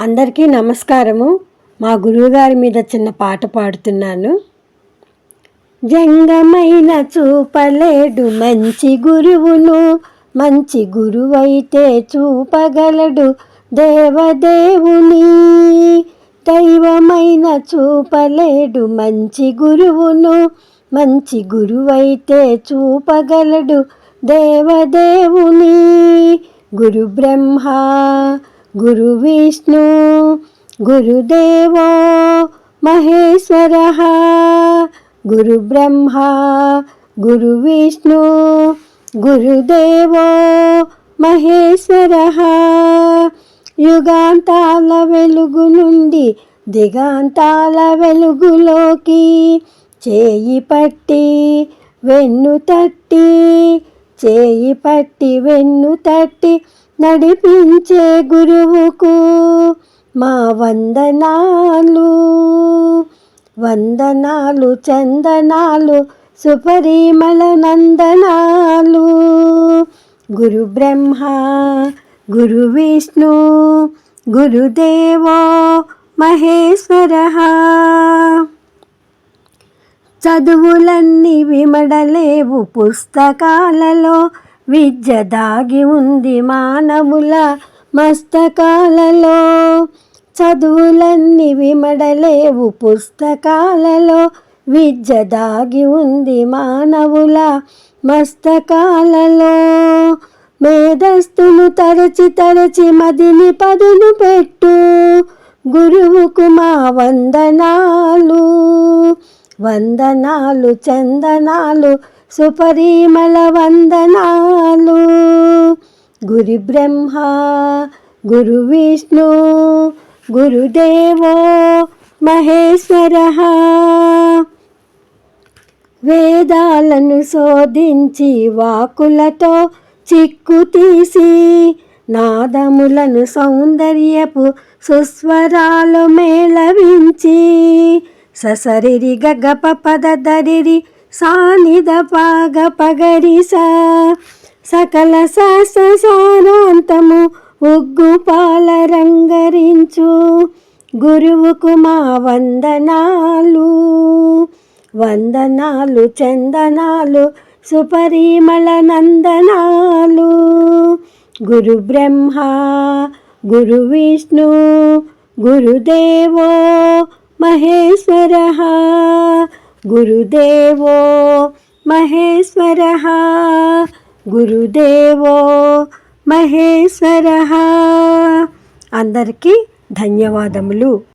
అందరికీ నమస్కారము. మా గురువుగారి మీద చిన్న పాట పాడుతున్నాను. జంగమైన చూపలేడు మంచి గురువును. మంచి గురువైతే చూపగలడు దేవదేవుని. దైవమైన చూపలేడు మంచి గురువును. మంచి గురువైతే చూపగలడు దేవదేవుని. గురు బ్రహ్మ గురు విష్ణు గురుదేవో మహేశ్వర. గురు బ్రహ్మ గురు విష్ణు గురుదేవో మహేశ్వర. యుగాంతాల వెలుగు నుండి దిగాంతాల వెలుగులోకి చేయి పట్టి వెన్ను తట్టి చేయి పట్టి వెన్ను తట్టి నడిపించే గురువుకు మా వందనాలు. వందనాలు చందనాలు సుపరిమళ నందనాలు. గురు బ్రహ్మ గురు విష్ణు గురుదేవో మహేశ్వర. చదువులన్నీ విమడలేవు పుస్తకాలలో విద్య దాగి ఉంది మానవుల మస్తకాలలో. చదువులన్నీ విమడలేవు పుస్తకాలలో. విద్య దాగి ఉంది మానవుల మస్తకాలలో. మేధస్తులు తరచి తరచి మదిని పదును పెట్టు. గురువుకు మా వందనాలు. వందనాలు చందనాలు సుపరిమళ వందనాలు. గురు బ్రహ్మ గురు విష్ణు గురుదేవో మహేశ్వర. వేదాలను శోధించి వాకులతో చిక్కు తీసి నాదములను సౌందర్యపు సుస్వరాలు మేళవించి ససరిరి గగప పద దరిరి సానిద పాగ పగరిస సకల సారాంతము ఉగ్గు పాల రంగరించు గురువుకు మా వందనాలు వందనాలు చందనాలు సుపరిమళ నందనాలు గురు బ్రహ్మ గురు విష్ణు గురుదేవో మహేశ్వర గురుదేవో మహేశ్వర. గురుదేవో మహేశ్వర. అందరికీ ధన్యవాదములు.